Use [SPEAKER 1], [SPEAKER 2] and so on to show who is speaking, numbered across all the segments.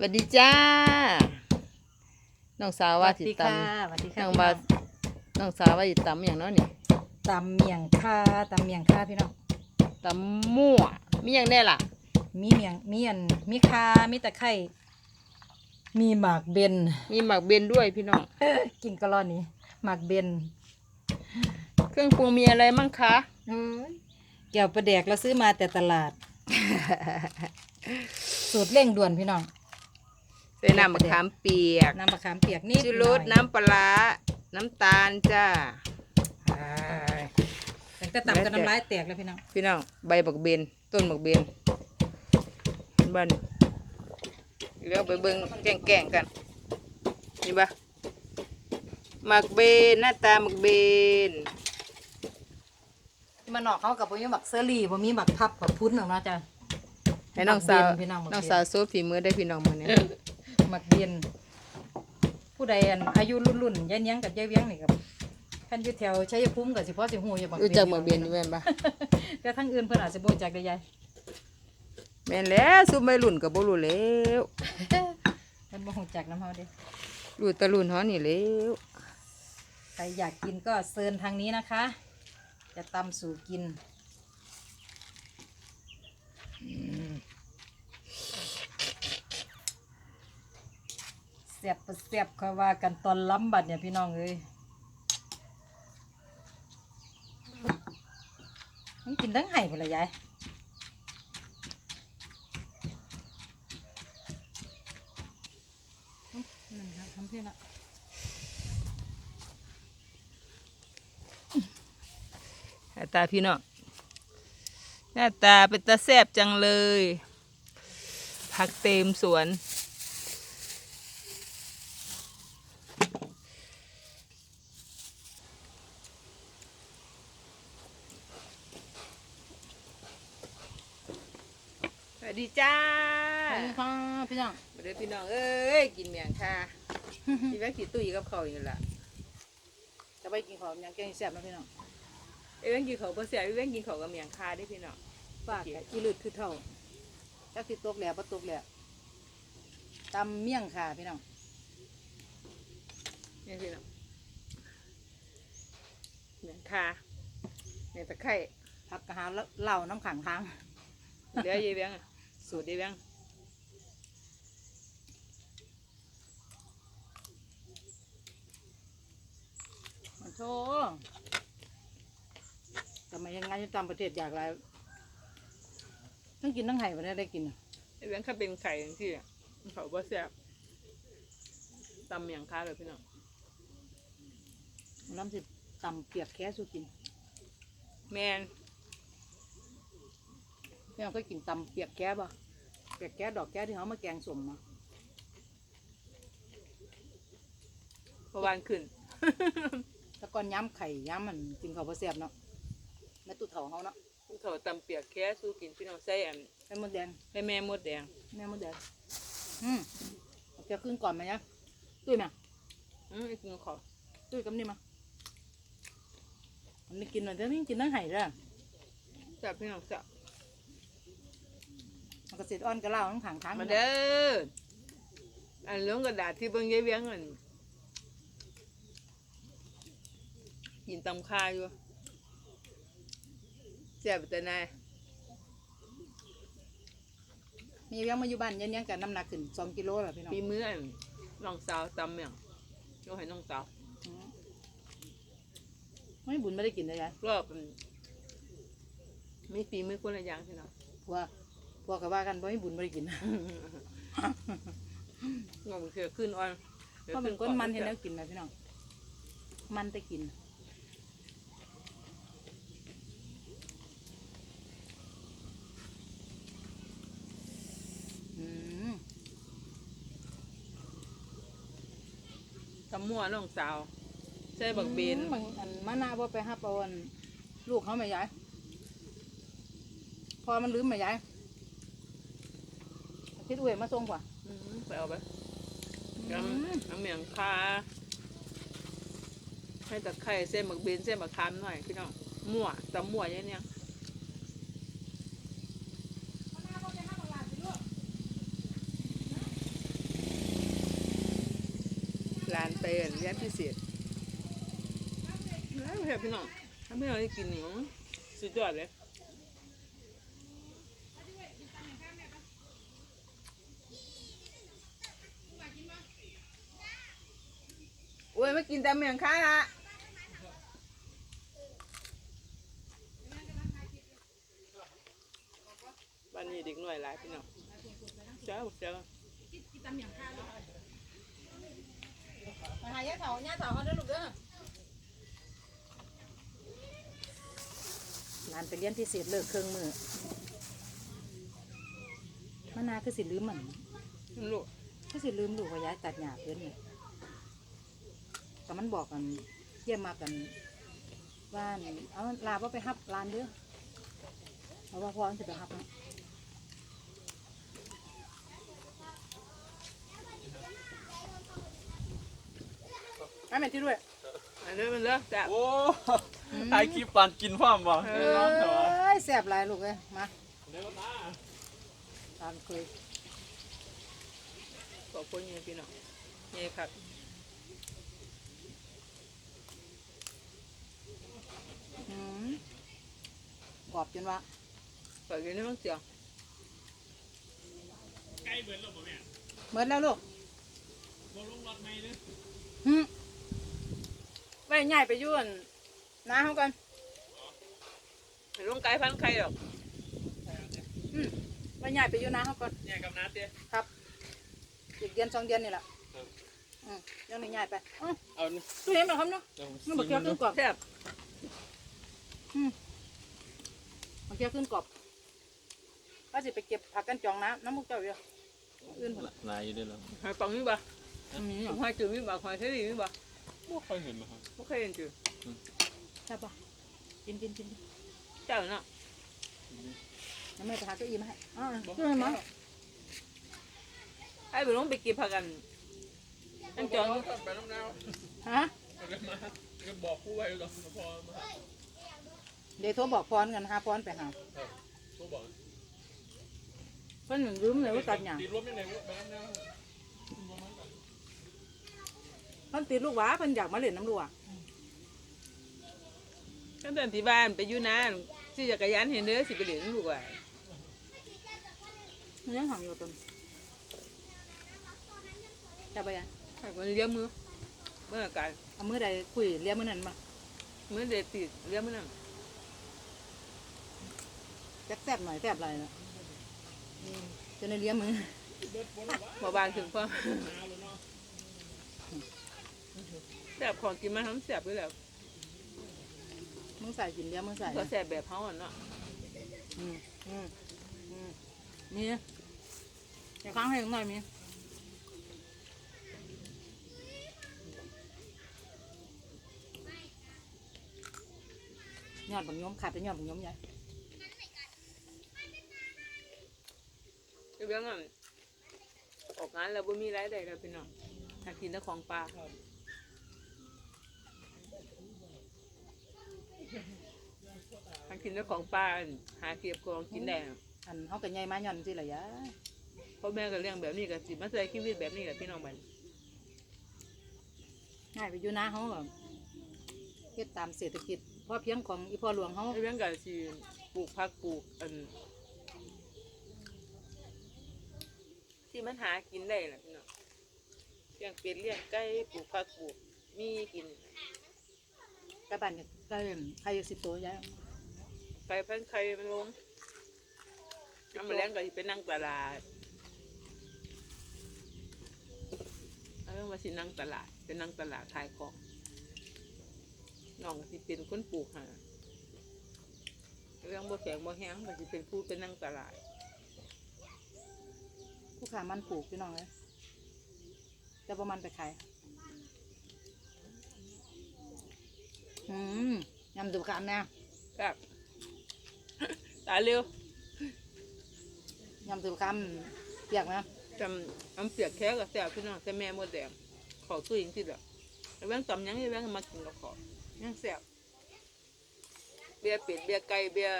[SPEAKER 1] สวัสดีจ้า น้องสาวว่าสิต
[SPEAKER 2] สวัสดีค่ะ
[SPEAKER 1] น้องว่าำน้องสาวว่าสิตำอย่างเน้อยนี่
[SPEAKER 2] ตำเมียงค่าตำเมียงค่าพี่น้อง
[SPEAKER 1] ตำมั่วมีอย่างแน่ล่ะ
[SPEAKER 2] มีเมียงมีอันมีคามีตะไคร่มีหมากเบน
[SPEAKER 1] มีหมักเบนด้วยพี่น้อง
[SPEAKER 2] กินกะลอนนี้หมากเบน
[SPEAKER 1] เครื่องปรุงมีอะไรมั่งคะ
[SPEAKER 2] เอ้ยแก้วประแดกเราซื้อมาแต่ตลาด สูตรเร่งด่วนพี่น้อง
[SPEAKER 1] ใส่น้ำมะขามเปียก
[SPEAKER 2] น้ำมะขามเปียกนิด
[SPEAKER 1] ชู
[SPEAKER 2] ห
[SPEAKER 1] ร
[SPEAKER 2] น่อ
[SPEAKER 1] ส
[SPEAKER 2] ย
[SPEAKER 1] น้ำปลาร้าน้ำตาลจ้า
[SPEAKER 2] แต่ก็ตำกับน้ำลายแตกแล้วพี่น้อง
[SPEAKER 1] พี่น้องใบบักเบนต้นบักเบนบ้านเลี้ยวไปเบิ่งแก่งแก่งๆกัน นี่ปะหมักเบนหน้าตาหมักเบน
[SPEAKER 2] ที่มันออกเขากับพวกนี้หมักเซอรี่บ่มีหมักพับกับพุ้นหรอกเนาะจ้ะ
[SPEAKER 1] ให้น้องสาว
[SPEAKER 2] หมักเบนพี่น้องหมักเบน
[SPEAKER 1] น้องสาวโซฝีมือได้พี่น้องมือนี้
[SPEAKER 2] หมักเบียนผู้ใดอันอายุรุ่นรุ่นๆยายเนียงกับยายเวียงนี่กับท่านอยู่แถวชัยภูมิกับสิพ่อสิหูอยู่หมัก
[SPEAKER 1] รู้
[SPEAKER 2] เบียน
[SPEAKER 1] จักหมักเบนอยู่แม่นปะ
[SPEAKER 2] แต่ทั้งอื่นเพิ่นอาจจะบ่รู้จักได้ยาย
[SPEAKER 1] แม่นแล้วซุมไม่รุ่นกับบ่รู้แล้ว
[SPEAKER 2] เพิ่นบ่รู้จักน้ำเฮาเด้
[SPEAKER 1] รู้แตะรุ่นเฮานี่แล้ว
[SPEAKER 2] ใครอยากกินก็เซิญทางนี้นะคะ จะตำสู่กิน อืม เสียบเสียบค่อยว่ากันตอนล้ำบัดเนี่ยพี่น้องเอ้ยมันกินทั้งไห้พุ่นละยายนั่นครับทำเพื่อนละ
[SPEAKER 1] หน้าตาพี่น้องหน้าตาเป็นตาแซ่บจังเลย ผักเต็มสวน สวัสดีจ้า
[SPEAKER 2] ไปค่ะพี่น้อง
[SPEAKER 1] มาเด้อพี่น้องเอ้ยกินเมียงค่ะพี่แม่ขี่ตุ้ยกับเขาวอยู่ละ
[SPEAKER 2] จะไปกินของยังแกงแซ่บนะพี่น้อง
[SPEAKER 1] เอ้ยแม่งกินเขาวบ่เสียเอ้ยแม่งกินเขาวกับเมียงค่ะเด้อพี่น้อง
[SPEAKER 2] ฝากกับอีลืดคือเท่าจักสิตกแล้วปะตกแล้วตำเมี่ยงค่ะพี่น้อง
[SPEAKER 1] นี่พี่น้องเมียงค่ะเมียงตะไคร้
[SPEAKER 2] ผักกะหาเหล่าน้ำขังทาง
[SPEAKER 1] เหลือยายเวียงอะ สูตรยายเวียง
[SPEAKER 2] มันโชทำไมยังไงจะตำประเทศอยากไรทั้งกินทั้งไห่วันนี้ได้กิน
[SPEAKER 1] ยายเวียงถ้าเป็นไข่จังซี่อะเขาบ่เสียบตำเมียงค่ะเลยพี่น้อง
[SPEAKER 2] น้ำสิตำเปียกแค่สู้กิน
[SPEAKER 1] แม่น
[SPEAKER 2] พี่น้องก็กินตำเปียกแค่บ่เปียกแค่ดอกแค่ที่เขามาแกงสมมา
[SPEAKER 1] เพราะวานขึ้น
[SPEAKER 2] แล้วก็ย้ำไข่ย้ำมันกินข้าวบ่แซ่บเนาะแม่ตุ้เฒ่าเขาเนาะ
[SPEAKER 1] เขาตำเปียกแค่สู้กินพี่น้องใส่อัน
[SPEAKER 2] ให้มดแดง
[SPEAKER 1] ให้แม่มดแดง
[SPEAKER 2] แม่มดแดงอืมเอาเปียกขึ้นก่อนไหมยะตุ้ยมา
[SPEAKER 1] อืมไอ้กินขอ
[SPEAKER 2] ตุ้ยกับนี่มามันไม่กินเลยแต่นี่กินทั้งไห่เลย
[SPEAKER 1] จับพี่น้องจับ
[SPEAKER 2] มันก็เสร็จอ่อนกระเล่าทั้งขังทั้ง
[SPEAKER 1] มาเด้ออันเหลืองกระดาษที่เบิ่งยายเวียงอันกินตำคาอยู่แซ่บแต่นาย
[SPEAKER 2] มีเลี้ยงมาอยู่บ้านเย็นๆกับน้ำหนักขึ้นสองกิโลแล้วพี่น้อง
[SPEAKER 1] ปีมื้ออันน้องสาวตำเมียงโยให้น้องสาว
[SPEAKER 2] อืมไม่บุญไม่ได้กินเลยยาย
[SPEAKER 1] รอบอันมีปีมื้อคนละอย่างพี่น้อง
[SPEAKER 2] พวก พวกกับว่ากันบ่ให้บุญไม่ได้กิน
[SPEAKER 1] งงเสือขึ้นอ่อน
[SPEAKER 2] เพราะเป็นก้นมันเห็นแล้วกินนะพี่น้อง มันแต่กินอืม
[SPEAKER 1] ตำมั่วน้องสาวใส่บักเบน
[SPEAKER 2] บางอันมานาว่าไปหาปาวันลูกเขาไหมยาย พอมันลืมไหมยาย คิดอุ้ยมาส่งกว่า
[SPEAKER 1] อืมไปเอาไป
[SPEAKER 2] อืม
[SPEAKER 1] น้ำน้ำเมียงคาให้ตะไคร้เส้นบักเบนเส้นบักคามหน่อยพี่น้องมั่วตำมั่วอยังเนี้ยร้านเตนเรียนพิเศษแล้วแค่พี่น้องถ้าไม่เอาได้กินนี่มันสุดยอดเลย อ้ยไม่กินแต่เมียงค้าละบ้านนี้เด็กหน่อยหลายพี่น้องเจ้าเจ้า
[SPEAKER 2] มาหายาเถาย่าเถาเขาเด้อลูกเด้อหลานไปเรียนพิเศษเลิกเครื่องมือมันนาคือสิลืมมัน
[SPEAKER 1] ลูก
[SPEAKER 2] คือสิลืมลูกว่าย้ายตัดหญ้าเพิ่นนี่ แต่มันบอกกันเยี่ยมมากันว่านี่เอาลาว่าไปฮับลานเด้อเพราะว่าพ่อมันจะไปฮับนะ
[SPEAKER 1] ให้แม่ที่ด้วยอันนี้มันเลิกจ้ะ
[SPEAKER 3] โอ้ถ่ายคลิปปันกินพร้อมบ่
[SPEAKER 1] เอ
[SPEAKER 2] เอ
[SPEAKER 1] อ
[SPEAKER 3] น้องเถอะวะ้
[SPEAKER 2] ยแสบหลายลูกเอ้ยมา
[SPEAKER 3] เดี๋ยวมา
[SPEAKER 2] ตามเคย
[SPEAKER 1] ขอบคุณยังพี่น้องนี่ครับ
[SPEAKER 2] อืมกร อบจนว่า
[SPEAKER 1] เปิดกินได้มั้งเสียง
[SPEAKER 3] ใกล้เบิดแล้วบ่แม่
[SPEAKER 2] เหมือนแล้วลูก
[SPEAKER 3] บ่ลงรถไหมเด้อ
[SPEAKER 2] หึ
[SPEAKER 1] ไม่ใหญ่ไปยุ่น
[SPEAKER 2] น้าเขากัน
[SPEAKER 1] ลุงไก่พันไข่หรอก
[SPEAKER 2] อืมไปใหญ่ไปอยู่น้าเขาก่อน
[SPEAKER 3] เนี่ยกับน้าเต้
[SPEAKER 2] ครับอีกเดือนสองเดือนนี่แหละ
[SPEAKER 3] ครับ
[SPEAKER 2] อืมยังหนึ่งใหญ่ไปอ๋อ
[SPEAKER 3] เอานี่
[SPEAKER 2] ดูเห็นไหมครับเนาะ
[SPEAKER 3] เดี๋ยว
[SPEAKER 2] มันบอกเกี่ยวขึ้นกรอบ
[SPEAKER 1] แซ่บ
[SPEAKER 2] มั นเกี่ยวขึ้นกรอบก็สิไปเก็บผักกันจองน้ำน้ำมุกเจ้าอยู่อื่นพุ่นล่ะ
[SPEAKER 3] ลายอยู่ด้วยแล้ว
[SPEAKER 1] หอยปังมีบ่
[SPEAKER 2] อืม
[SPEAKER 1] หอยจืดมีบ่หอยเทลีมีบ่
[SPEAKER 3] บ่ค่อยเห็นมาครับ
[SPEAKER 1] ไม่เคยเห็นจืด
[SPEAKER 2] ใช่ปะกินกินกิน
[SPEAKER 1] เจ้าเนาะ
[SPEAKER 2] น้ำแม่ไปหาเก้าอี้มาให้อ๋อเรื่องมั้ง
[SPEAKER 1] ไอ้ไปลงไปเก็บผักกันอันจองอยู่
[SPEAKER 3] ไปน้ำแนว
[SPEAKER 2] ฮะ
[SPEAKER 3] เอาเดี๋ยวมาก็บอกผู้ไว้ก่อนพอมา
[SPEAKER 2] เดี๋ยวโทรบอกพรกันหาพรไปหา
[SPEAKER 3] ผู้บอก
[SPEAKER 2] เพิ่นลืมเลยว่าตัดหยาง
[SPEAKER 3] ตีรถยังไงวะไปน้ำแนว
[SPEAKER 2] เพิ่นติดลูกหวาเพิ่นอยากมาเล่นน้ำลูกอะ
[SPEAKER 1] ก็เดินที่บ้านไปอยู่นานที่จักรยานเห็นเด้อสิไปเล่นลูกว่า
[SPEAKER 2] มันยังหอมอยู่ต้นจะไปยัง
[SPEAKER 1] ให้มันเลี้ยงมือเมื่อการ
[SPEAKER 2] เอามือใดคุยเลี้ยงมือนั่นมา
[SPEAKER 1] มือเด็ดติดเลี้ยงมือนั่ง
[SPEAKER 2] แซ่บๆหน่อยแซ่บอะไรนะจะได้เลี้ยงมือ
[SPEAKER 1] บ่บานถึงพ่อแซ่บของกินมาทั้งแซ่บด้วยแหล้ว
[SPEAKER 2] มึงใส่กินเลี้ยงมึงใส่
[SPEAKER 1] ก็แซ่บแบบเขาอะเนาะ
[SPEAKER 2] อืมอืมอืมมีอย่าค้างให้หน่อยมียอดบังยมขาดแต่ยอดบังยมใหญ่
[SPEAKER 1] เรื่องอะออกงานแล้วบ่มีรายได้แล้วพี่น้องหากินแต่ของปลาหากินแต่ของปลาหาเก็บของกินได้อั
[SPEAKER 2] นเขาก็ใหญ่มาย่อนสิละยะ
[SPEAKER 1] พ่อแม่ก็เลี้ยงแบบนี้ก็สิมาใช้ชีวิตแบบนี้แหละพี่น้องบัด
[SPEAKER 2] ง่ายไปอยู่นาเขาก็เฮ็ดตามเศรษฐกิจพอเพียงของอีพ่อหลวงเขา
[SPEAKER 1] เรื่องก็สิปลูกผักปลูกอัน มันหากินได้แหละพี่น้องเลี้ยงเป็ดเลี้ยงไก่ปลูกผักปลูกมีกิน
[SPEAKER 2] กระบันก็ใครสิบตัวยาย
[SPEAKER 1] ไก่พันไข่มันลงน้ำมันแรงก็สิไปนั่งตลาดเอาเรื่องว่าสินั่งตลาดเป็นนั่งตลาดขายของน้องก็สิเป็นคนปลูกหาเรื่องบ่แข็งบ่แห้งก็สิเป็นผู้เป็นนั่งตลาด
[SPEAKER 2] ผู้ขามันปลูกพี่น้องเลยจะประมาณไปขายอืมยำดูกันแน่
[SPEAKER 1] ครับตายเร็วยำ
[SPEAKER 2] ดูคำเปียกนะ
[SPEAKER 1] จำอำเปียกแค่กับแซ่บพี่น้องแต่แม่หมดแดงขอตู้ยิงที่เดียวไอ้แบงตำยังไอ้แบงมากินกับขอยังแซ่บเบียร์เป็ดเบียร์ไก่เบียร์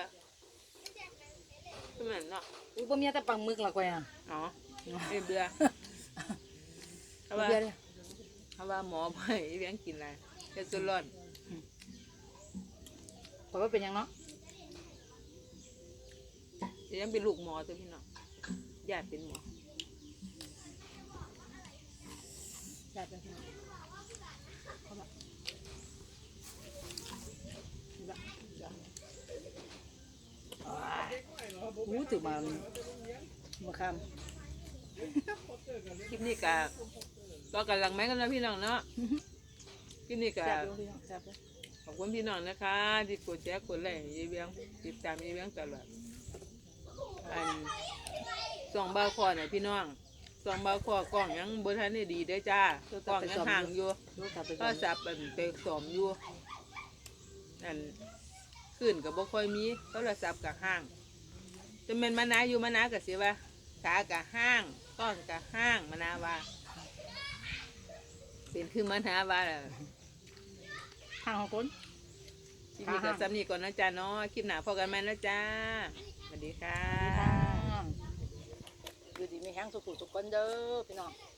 [SPEAKER 1] ก็เหมือนเนาะ
[SPEAKER 2] อุ้ยบ่มีแต่ปังมึกละกวยอะ
[SPEAKER 1] อ๋อ ไอ้เบียร์เอาว่า
[SPEAKER 2] เบียร์เลย
[SPEAKER 1] เอาว่าหมอไปเลี้ยงกินอะไรเฮ็ดสุดร้อน
[SPEAKER 2] เพราะว่าเป็นหยังเนาะ
[SPEAKER 1] เลี้ยงเป็นลูกหมอตัวพี่น้องญาติเป็นหมอ
[SPEAKER 2] จัดเป็นพี่น้องเข้ามาดูละจ้ะอู้ถือมามาค
[SPEAKER 1] คลิปนี้กะก็กำลังแม่กันนะพี่น้องเนาะคลิปนี้ำกะ
[SPEAKER 2] แซ่บอยู่พี่น้องแซ่บเลย
[SPEAKER 1] ขอบคุณพี่น้องนะคะที่กดแชร์กดไลค์ยีเบียงติดตามยีเบียงตลอดอันสองบาวคอเนี่ยพี่น้องสองบาวคอกล้องยังบนทันได้ดีเด้อจ้ากล้องยังห่างอยู่
[SPEAKER 2] ดูกลับไป
[SPEAKER 1] ก็สับอันไปสอมอยู่อันขึ้นกับบ่ค่อยมีโทรศัพท์กับห้างจะเป็นมะนาวอยู่มะนาวกับสิว่า ขากับห้างก้อนกับห้างมะนาวว่าเป็นคือมะนาวว่าล่ะ
[SPEAKER 2] ห่างของคน
[SPEAKER 1] คลิปนี้ก็สำนีก่อนนะจ๊ะเนาะคลิปหน้าพอกันไหมนะจ๊ะสวัสดีค่ะ
[SPEAKER 2] อยู่ดีมีแห้งสุขุสุขคนเด้อพี่น้อง
[SPEAKER 1] ส